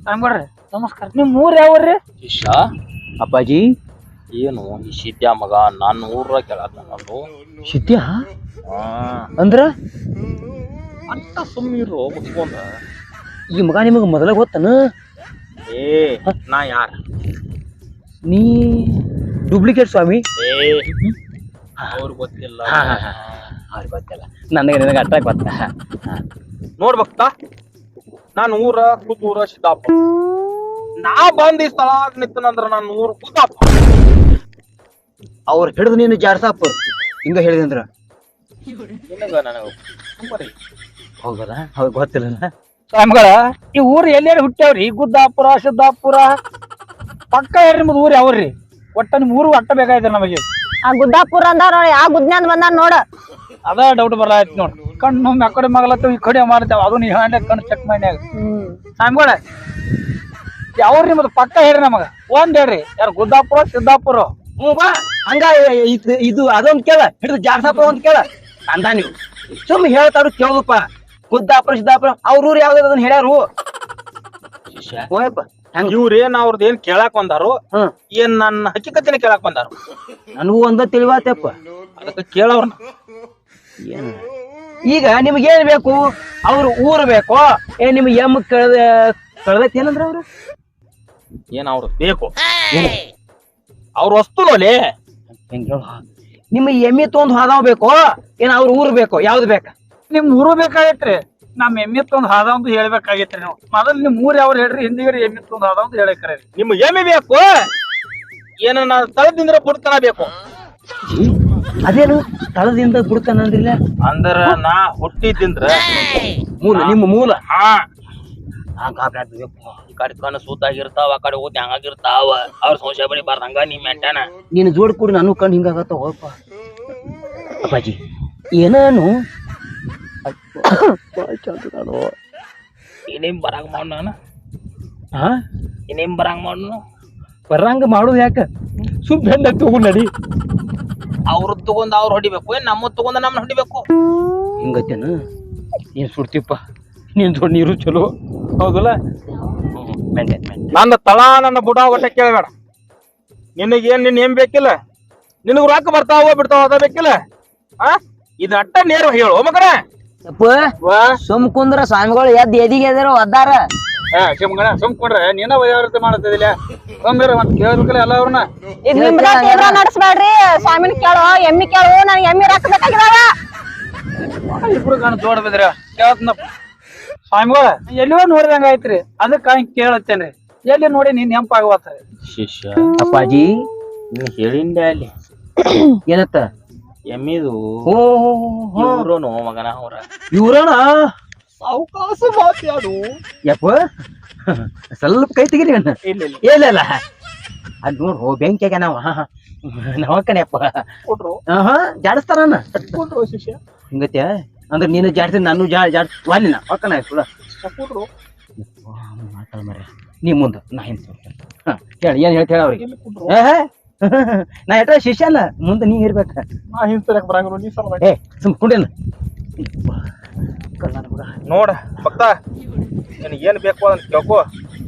ಸ್ವಾಮಿಗಳ್ರಿ ನಮಸ್ಕಾರ. ನಿಮ್ ಊರ್ ಯಾವ್ರಿ? ಇಶಾ ಅಪ್ಪಾಜಿ. ಏನು ಈ ಸಿದ್ಯ ಮಗ ನಾನು ಊರ ಕೇಳತ್ತ ನಾನು. ಶಿದ್ಯ ಹಾ. ಅಂದ್ರ? ಅಂತ ಸುಮ್ಮನಿರು ಮುಚ್ಕೊಂಡ. ಈ ಮಗ ನಿಮಗ ಮೊದಲ ಗೊತ್ತನ? ಏ ನಾ ಯಾರ? ನೀ ಡೂಪ್ಲಿಕೇಟ್ ಸ್ವಾಮಿ. ಏ ಅವ್ರ ಗೊತ್ತಿಲ್ಲ. ಅವ್ರಿಗೆ ಗೊತ್ತಿಲ್ಲ. ನನಗೆ ನಿನಗೆ ಅಟ್ರಾಕ್ ಬರ್ತ ನೋಡ್ಬೇಕ ನಾನು ಊರ ಕುದೂರ ಸಿದ್ದಾಪ ನಾ ಬಂದ ಈ ಸ್ಥಳ ನಿತ್ತನಂದ್ರ ನಾನು ಊರ ಕುದ್ದಾಪ ಅವ್ರು ಹಿಡಿದು ನೀನು ಜಾಡ್ಸಾಪ. ಹಿಂಗ ಹೇಳಿದಂದ್ರ ನಿನಗ ನನಗ ಸುಮ್ಮರಿ ಹೌದಲ್ಲ ಹೌದು ಗೊತ್ತಿಲ್ಲ ಈ ಊರು ಎಲ್ಲೆಲ್ಲಿ ಹುಟ್ಟ್ಯಾವ್ರಿ? ಗುದ್ದಾಪುರ ಸಿದ್ದಾಪುರ? ಪಕ್ಕ ಹೇಳ್ರಿ ನಿಮ್ದು ಊರು ಯಾವ್ರಿ? ಒಟ್ಟ ಮೂರು ಊರು ಒಟ್ಟ ಬೇಕಾಯ್ತು ನಮಗೆ. ಆ ಗುದ್ದಾಪುರ ಅಂದ ನೋಡಿ ಆ ಗುದ್ನ್ಯಾನ್ ಬಂದ ನೋಡ. ಅದ ಡೌಟ್ ಬರಲಾಯ್ತು ನೋಡ್. ಕಣ್ಣು ಆ ಕಡೆ ಮಗಲತ್ತ ಈ ಕಡೆ ಮಾಡ್ತಾವ ಅದು ನೀ ಕಣ್ಣು ಚೆಕ್ ಮಾಡ್ಯಾಗ ಹ್ಮ್. ಸ್ವಾಮಿಗಳ ಯಾವ್ರಿ ನಿಮ್ದು ಪಕ್ಕ ಹೇಳ್ರಿ ನಮಗ? ಒಂದ್ ಹೇಳ್ರಿ ಯಾರು ಗುದ್ದಾಪುರ ಸಿದ್ದಾಪುರ? ಹ್ಞೂ ಬಾ ಹಂಗ ಇದು ಇದು ಅದೊಂದ್ ಕೇಳ ಹಿಡಿದು ಜಾಡ್ಸಪ್ಪ ಒಂದ್ ಕೇಳ. ಅಂದ ನೀವು. ಸುಮ್ ಹೇಳ್ತಾರು ಕೇಳಪ್ಪ ಗುದ್ದಾಪುರ ಸಿದ್ದಾಪುರ ಅವ್ರ ಊರು ಯಾವ್ದು ಅದನ್ನ ಹೇಳ್ಯಾರು. ಹೋಯಪ್ಪ. ಹಂಗ ಇವ್ರ ಏನ್ ಅವ್ರದ್ ಏನ್ ಕೇಳಾಕ್ ಬಂದಾರು ಏನ್ ನನ್ನ ಹಕ್ಕಿಕತ್ತಿನ ಕೇಳಾಕ್ ಬಂದಾರು? ನನಗೂ ಒಂದ ತಿಳಿವಾತಪ್ಪ. ಅದಕ್ಕೆ ಕೇಳವ್ರನ್ನ ಏನು? ಈಗ ನಿಮ್ಗೆ ಏನ್ ಬೇಕು? ಅವ್ರ ಊರ್ ಬೇಕು? ಏ ನಿಮ್ಗೆ ಎಂ ಕಳ್ದ ಕಳ್ದೈತಿ ಏನಂದ್ರ ಅವ್ರು? ಏನ್ ಅವ್ರು ಬೇಕು? ಅವ್ರ ವಸ್ತು ನೋಲಿ ಹೇಳು? ನಿಮ್ಗೆ ಎಮ್ಮಿ ತೊಗೊಂಡ್ ಹಾದಾವ್ ಬೇಕೋ? ಏನ್ ಅವ್ರ ಊರ್ ಬೇಕೋ? ಯಾವ್ದು ಬೇಕ? ನಿಮ್ ಊರು ಬೇಕಾಗೈತ್ರಿ. ನಮ್ ಎಮ್ಮಿತ್ ಒಂದು ಹಾದ ಒಂದು ಹೇಳ್ಬೇಕಾಗೈತ್ರಿ ನೀವು. ಮೊದಲ್ ನಿಮ್ ಊರ್ ಯಾವ್ರು ಹೇಳ್ರಿ ಹಿಂದಿಗಡೆ ಎಮ್ಮಿತ್ತು ಒಂದು ಹಾದ ಒಂದು ಹೇಳಕ್ರಿ ನಿಮ್ಗೆ ಎಮ್ಮೆ ಬೇಕು? ಏನ ನಾ ತಳದಿಂದ ಬಿಡ್ತಾನ ಬೇಕು? ಅದೇನು? ತಳದಿಂದ ಬಿಡ್ತಾನ ಅಂದ್ರಿಲ್ಲ? ಅಂದ್ರ ನಾ ಹುಟ್ಟಿದ್ದಿಂದ್ರ ಮೂಲ ನಿಮ್ಮ ಮೂಲ? ಹಾ. ಈ ಕಡೆ ಕಣ್ಣು ಸೂತಾಗಿರ್ತಾವ ಆ ಕಡೆ ಓದಿ ಹಂಗಾಗಿರ್ತಾವ ಅವ್ರ ಸಂಶಯ ಬಳಿಬಾರ್ದ ಹಂಗ ನೀ ಮೆಂಟಾನ ನೀನು ಜೋಡ್ ಕೂಡಿ ನಾನು ಕಣ್ಣು ಹಿಂಗಾಗತ್ತ ಹೋಗಪ್ಪ ಅಪ್ಪಾಜಿ ಏನಾನು ಇನ್ನೇಮ್ ಬರಂಗ ಮಾಡ್ ನಾನು ಹಾ ಇನ್ನೇಮ್ ಬರಂಗ ಮಾಡು ಬರಂಗ ಮಾಡೋದು ಯಾಕ? ಸುಮ್ ಹೆಂಡ ತಗೊಂಡ್ ನಡಿ. ಅವ್ರ ತಗೊಂಡ್ ಅವ್ರು ಹೊಡಿಬೇಕು. ಏನ್ ನಮ್ಮ ತಗೊಂಡ ನಮ್ಮನ್ನ ಹೊಡಿಬೇಕು? ಹಿಂಗತ್ತೇನ ನೀನ್ ಸುಡ್ತಿಪ್ಪ. ನೀನ್ ದೊಡ್ಡ ನೀರು ಚಲೋ. ಹೌದಲ್ಲ? ನನ್ನ ತಳ ನನ್ನ ಬುಡ ಒಟ್ಟ ಕೇಳಬೇಡ. ನಿನಗೇನ್ ನಿನ್ ಏನ್ ಬೇಕಿಲ್ಲ? ನಿನಗ್ ರೊಕ್ಕ ಬರ್ತಾವ ಬಿಡ್ತಾವ ಅದ ಬೇಕಿಲ್ಲ? ಆ? ಇದ ಅಟ್ಟ ನೇರ ಹೇಳು ಮಗನ. ಸುಮ್ ಕುಂದ್ರ ಸ್ವಾಮಿಗಳು ಎದ್ ಎದಿಗೆ ಎದರು ಒದ್ದಾರ. ಸುಮ್ ನೀನ ವಯಾವೃತ್ತಿ ಮಾಡ್ತಿದಿಲ್ಲ ಸೋಮ್ಯರ ಮತ್ ಕೇಳ್ಬೇಕಲ್ಲ ಎಲ್ಲ ಅವ್ರನ್ನ ಇದ್ ನಿಮ್ದ ತೀವ್ರ ನಡ್ಸ್ಬೇಡ್ರಿ ಸ್ವಾಮಿನ ಕೇಳು ಎಮ್ಮಿ ಕೇಳು ಎಮ್ಮಿ ರೊಕ್ಕ ಬೇಕಾಗಿದಾವ. ಇಬ್ರು ಗಣ ಜೋಡ್ ಬಿದ್ರ ಕೇಳತ್ನಪ್ಪ ಸ್ವಾಮಿಗಳ ಎಲ್ಲಿಯೋ ನೋಡಿದಂಗ ಆಯ್ತ್ರಿ ಅದಕ್ಕ ಕೇಳತ್ತೇನ್ರಿ. ಎಲ್ಲಿ ನೋಡಿ ನೀನ್ ನೆಂಪಾಗವತ್ತ ಶಿಷ್ಯ ಅಪ್ಪಾಜಿ ನೀ ಹೇಳಿಂದ ಅಲ್ಲಿ. ಏನತ್ತ ಎಮ್ಮಿದು. ಓ ಇವ್ರು ಮಗನ ಅವ್ರ. ಇವ್ರಣ ಸಾವಕಾಶ ಮಾತಾಡು ಯಪ್ಪ. ಸ್ವಲ್ಪ ಕೈ ತೆಗಿರಿ ಅಣ್ಣ ಇಲ್ಲ ಇಲ್ಲ. ಅದ್ ನೋಡ್ ಹೋ ಬೆಂಕಿಯಾಗ ನಾವ ನವಕ್ಕನೆಪ್ಪ ಕೊಟ್ರು ಹಾ ಜಾಡಿಸ್ತಾರಣ್ಣ ಕೊಟ್ರು ಶಿಷ್ಯ. ಹಿಂಗತ್ಯ? ಅಂದ್ರೆ ನೀನು ಜಾಡ್ತೀನಿ ನಾನು ಜಾ ಜಾಡ್ ವಾಲಿನ ಹೊಕ್ಕಣ ಸುಳ ಕೊಟ್ರು ಮಾತಾಡ ಮರ ನೀ ಮುಂದ ನಾ ಹಿಂದೆ ಹೋಗ್ತೇನೆ. ಹೇಳಿ ಏನ್ ಹೇಳ್ತೇಳ ಅವ್ರಿಗೆ? ಹೇ. [LAUGHS] ನಾ ಎಟ್ಟ ಶಿಷ್ಯ ಅಲ್ಲ ಮುಂದೆ ನೀ ಇರ್ಬೇಕ. ನಾ ಹಿಂಸರಕ್ ಬರಂಗ ನೀ ಸಲ ಏ ಸುಮ್ ಕುಂಡೇನ. ನೋಡ ಭಕ್ತ ನಿನಗೆ ಏನ್ ಬೇಕು ಅದನ್ನ ಕೇಳ್ಕೊ.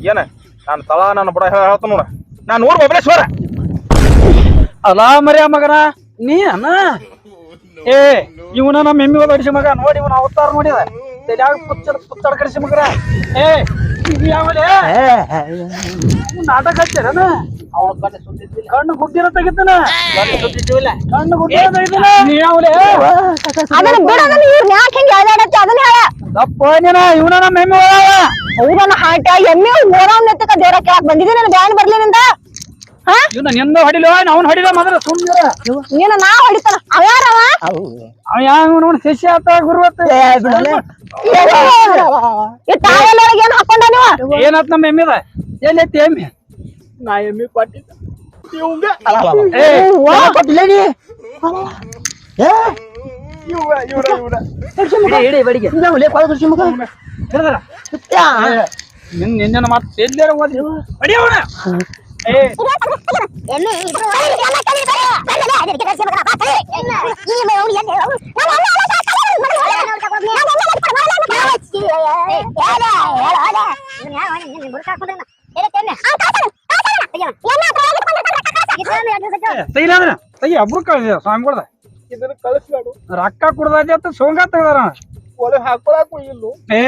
ಏನ? ನಾನು ತಳ ನನ್ನ ಬಡ ಹೇಳ್ತ ನೋಡ. ನಾನು ಊರ್ ಬಬಲೇಶ್ವರ ಅಲ್ಲ ಮರ್ಯ ಮಗನ ನೀ ಅನ್ನ ಏ ಇವನ ನಮ್ಮ ಎಮ್ಮಿ ಬಡಿಸಿ ಮಗ ನೋಡಿ ಇವನ ಅವತಾರ ನೋಡಿದ. ತಲ್ಯಾಗ ಪುಚ್ಚಡ ಪುತ್ತಡ ಕಡಿಸಿ ಮಗರ. ಏ ಇದು ಯಾವಲೆ ನಾಟಕ ಹಚ್ಚಾರನ ಅವನ ಕಣ್ಣು ಸುದ್ದಿದ್ದಿಲ್ಲ ಕಣ್ಣು ಗುಡ್ಡಿರ ತೆಗಿತಾನ? ಕಣ್ಣು ಸುದ್ದಿದ್ದಿಲ್ಲ ಕಣ್ಣು ಗುಡ್ಡಿರ ತೆಗಿತಾನ? ನೀ ಯಾವಲೆ ಅದನ್ನ ಬಿಡ ಅದನ್ನ ಇವ್ರ ಯಾಕೆ ಹಿಂಗ ಅದನ್ನ ಹೇಳ. ದಪ್ಪ ನೀನ ಇವನ ನಮ್ಮ ಹೌದನ್ನ ಹಾಟ ಎಮ್ಮೆ ಓಡಾವ್ ನೆತ್ತಕ ದೇವ್ರ ಕೇಳಕ್ ಬಂದಿದ್ದೀನಿ ನಾನು ಬ್ಯಾನ್ ಬರ್ಲಿ ನಿಂದ. ಇವನ ನಿಂದ ಹೊಡಿಲೋ ಅವ್ನ ಹೊಡಿದ ಮೊದಲ ಸುಮ್ಮನೆ ನೀನು ನಾ ಹೊಡಿತಾನ? ಅವ್ಯಾರವ ಅವ ಯಾವ ಶಿಷ್ಯ ಆತ ಗುರು ಆತ. ಈ ಟಾವೆಲ್ ಒಳಗೆ ಏನ್ ಹಾಕೊಂಡ ನೀವು? ಏನಾತ್ ನಮ್ಮ ಎಮ್ಮಿದ? ಎಮ್ಮಿ? ನಾ ಎಮ್ಮಿ ಕೊಟ್ಟಿದ್ದ. ಕೊಟ್ಟಿಲ್ಲ ನೀ? ನಿನ್ನ ಮಾತು ಎಲ್ಲಾರ ಓದಿ ಹೊಡಿಯವನ ಏ ತೆಗಿಲ ಅಂದ್ರೆ ತೆಗಿ ಅಬ್ರು ಕಳ್ಸಿದ ಸ್ವಾಮಿಗಳ್ದ ಇದನ್ನ ರೊಕ್ಕ ಕುಡ್ದಾಜ ಸೋಂಗ ತೆಗ್ದಾರ ಒಳಗೆ ಹಾಕೊಳಕು ಇಲ್ಲು ಏ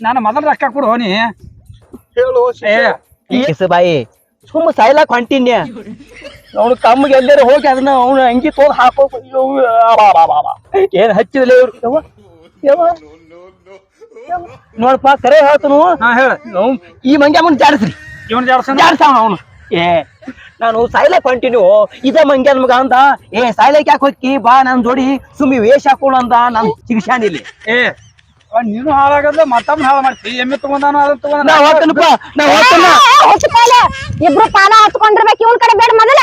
ನಾನು ಮೊದಲ ರೊಕ್ಕ ಕೊಡು ನೀ ಹೇಳು ಏ ಬಾಯಿ ಸುಮ್ಮ ಸಾಯ್ಲಾಕ್ ಹೊಂಟಿನ್ಯ? ಅವನು ಕಮ್ಮಗೆ ಎಲ್ಲರೂ ಹೋಗಿ ಅದನ್ನ ಅವನು ಅಂಗಿ ತೋದ್ ಹಾಕೋ ಅಯ್ಯೋ, ಆ ಬಾ ಬಾ ಬಾ ಬಾ. ಏನ್ ಹಚ್ಚಿದಲ್ಲ ಇವ್ರು. ನೋಡಪ್ಪ ಕರೆ ಹೇಳ್ತನು. ಹಾ ಹೇಳ. ಈ ಮಂಗಿ ಮುಂದೆ ಜಾಡಿಸ್ರಿ. ಇವನ್ ಜಾಡ್ಸಾವ ಅವನು. ಏ ನಾನು ಸಾಯ್ಲಾಕ್ ಹೊಂಟಿನ್ಯೂ ಇದ ಮಗ ಅಂದ ಏ ಸಾಯ್ಲಾಕ್ ಯಾಕೆ ಹೋಗಿ ಬಾ ನನ್ ಜೋಡಿ ಸುಮ್ಮಿ ವೇಷ ಹಾಕೋಣ ಅಂದ ನನ್ ಇಲ್ಲಿ. ಏ ನೀನು ಹಾಳಾಗದ ಮತ್ತೊಮ್ಮೆ ಹಾಳು ಮಾಡ್ತಿ. ಎಮ್ಮೆ ತಗೊಂಡಾನು ಅದನ್ನ ತಗೊಂಡ ನಾ ಹೋಗ್ತೇನಪ್ಪ ನಾ ಹೋಗ್ತೇನ. ಇಬ್ರು ಪಾನ ಹಚ್ಕೊಂಡಿರ್ಬೇಕು ಇವನ್ ಕಡೆ ಬೇಡ ಮೊದಲ.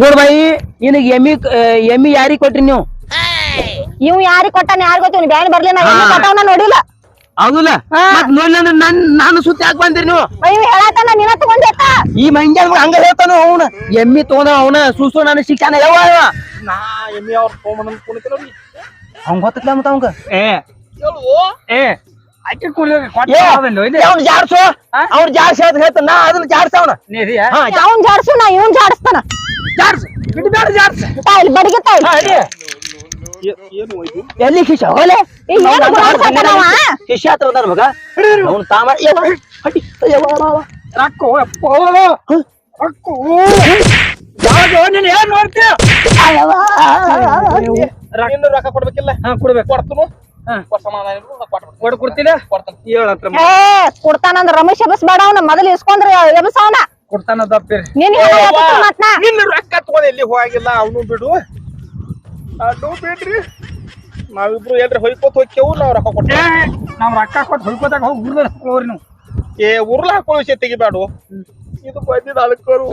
ನೋಡ್ ಬಾಯಿ ನಿನಗ್ ಎಮ್ಮಿ ಎಮ್ಮಿ ಯಾರಿಗ್ ಕೊಟ್ರಿ ನೀವು? ಇವ್ ಯಾರಿಗ್ ಕೊಟ್ಟಾನ ಯಾರಿಗ್ ಗೊತ್ತಿವ್ ಬ್ಯಾನ್ ಬರ್ಲಿ ನಾ ಎಮ್ಮೆ ಕೊಟ್ಟವನ ನೋಡಿಲ್ಲ. ಹೌದಲ್ಲ? ಮತ್ ನೋಡ್ಲಿ ಅಂದ್ರೆ ನನ್ ನಾನು ಸುತ್ತಿ ಬಂದಿರಿ ನೀವು? ಇವ್ ಹೇಳತ್ತಾನ ತಗೊಂಡೆ ತಗೊಂಡೇತ ಈ ಹಂಗ ಹೇಳ್ತಾನ ಅವನ. ಎಮ್ಮಿ ತಗೊಂಡ ಅವನ ಸೂಸು ನನ್ನ ಶಿಕ್ಷಣ ಯಾವ ಅವ? ನಾ ಎಮ್ಮಿ ಅವ್ರ ಕುಣಿತಿಲ್ಲ ಗೊತ್ತಿಲ್ಲ ಮತ್ತ ಅವಂಗ ಏ. ಏ. ಅವ್ನ್ ಜಾಡ್ಸು? ಅವ್ನ ಜಾಡ್ಸಿ ಹೇಳ್ತ ಹೇಳ್ತಾನ ನಾ ಅದನ್ನ ಜಾಡ್ಸ ಅವನ. ನೀರಿಯಾ ಹಾ ಅವನ್ ಜಾಡ್ಸು ನಾ ಇವ್ನ್ ಜಾಡಿಸ್ತಾನ. ಜಾಡ್ಸ್ ಬಿಟ್ಟು ಬೇಡ ಜಾರ್ಸ್ ತಾಯಿಲ್ ಬಡಿಗೆ ಎಲ್ಲಿ ಶಿಷ್ಯ ಹೋಲೆ? ಶಿಷ್ಯ ಹತ್ರ ಬಂದಾನ ಮಗ? ಅವ್ನ ತಾಮ. ರೊಕ್ಕ ರೊಕ್ಕ ಏನ್ ಕೊಡ್ಬೇಕಿಲ್ಲ? ಕೊಡ್ಬೇಕು. ಕೊಡ್ತನು? ಹಾ. ಸಮಾಧಾನ ಬೇಡ ನಾ ಕೊಟ್ಬಿಡ್ತೀನಿ. ಕೊಡ್ ಕೊಡ್ತಿಲ್ಲ ಕೊಡ್ತಾನೆ ಹೇಳತ್ರ ಏ ಕೊಡ್ತಾನಂದ್ರ ರಮೇಶ್ ಎಬಸ್ಬೇಡ ಅವನ ಮೊದಲು ಇಸ್ಕೊಂಡ್ರೆ ಎಬಸವನ. ಕೊಡ್ತಾನ ತಪ್ಪಿರಿ ನೀನ್ ಮತ್ನ. ನಿನ್ನ ರೊಕ್ಕ ತಗೊಂಡ್ ಎಲ್ಲಿ ಹೋಗಿಲ್ಲ ಅವನು ಬಿಡು. ಅದು ಬಿಡ್ರಿ. ನಾವಿಬ್ರು ಏನ್ರಿ ಹೊಯ್ಕೋತ ಹೋಗ್ತೇವು ನಾವ್ ರೊಕ್ಕ ಕೊಟ್ಟೆ ಕೊಡ್ತೇವೆ ನಾವ್ ರೊಕ್ಕ ಕೊಟ್ಟು ಹೊಯ್ಕೋದಾಗ ಹೋಗಿ ಉರ್ಲ ಹೋಗ್ರಿ ನೀವು. ಏ ಉರ್ಲ ಹಾಕೊಳ್ಳೋ ವಿಷಯ ತೆಗಿಬೇಡು ಇದು ಬಂದಿದ್ದು ಅದಕ್ಕರು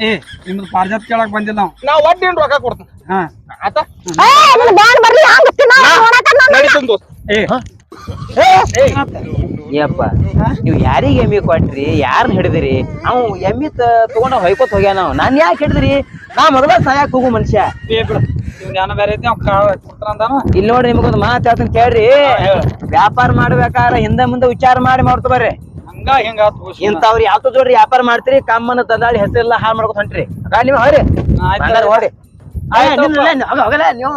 ಏ ನಿಮ್ದು ಪಾರ್ಜಾತ್ ಕೇಳಕ್ ಬಂದಿಲ್ಲ ನಾವು. ನಾ ಒಟ್ಟು ಏನ್ ರೊಕ್ಕ ಕೊಡ್ತೀನಿ ಹಾ. ಆತ? ಬರ್ಲಿ ಹಂಗ ಏಪ್ಪ ನೀವು ಯಾರಿಗೆ ಎಮ್ಮಿ ಕೊಟ್ರಿ ಯಾರನ್ನ ಹಿಡಿದಿರಿ? ಅವ್ ಎಮ್ಮಿ ತಗೊಂಡ ಹೊಯ್ಕೋತ್ ಹೋಗ್ಯಾನ ನಾವ್. ನಾನ್ ಯಾಕೆ ಹಿಡಿದ್ರಿ? ನಾ ಮೊದಲ ಸಾಯಕ್ ಹೋಗು ಮನುಷ್ಯ. ಇಲ್ಲಿ ನೋಡ್ರಿ ನಿಮಗೊಂದು ಮಾತು ಹೇಳ್ತೀನಿ ಕೇಳ್ರಿ. ವ್ಯಾಪಾರ ಮಾಡ್ಬೇಕಾರ ಹಿಂದೆ ಮುಂದೆ ವಿಚಾರ ಮಾಡಿ ಮಾಡ್ತಾ ಬರ್ರಿ. ಇಂಥವ್ರು ಯಾವ್ದು ಜೋಡ್ರಿ ವ್ಯಾಪಾರ ಮಾಡ್ತೀರಿ? ಕಮ್ಮನ ದದಾಳಿ ಹೆಸರೆಲ್ಲ ಹಾಳು ಮಾಡ್ಕೊತ ಹೊಂಟ್ರಿ. ನೀವು ಹೋಗ್ರಿ. ಹೋಗ್ರಿ. ನೀವು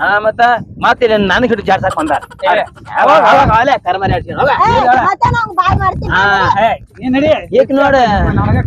ಹಾ ಮತ್ತ ಮತ್ತೆ ನನಗೆ ಹಿಡಿದು ಜಾಡ್ಸಕ್ ಬಂದ. ನಡಿ. ಏಕ್ ನೋಡ. ನನಗ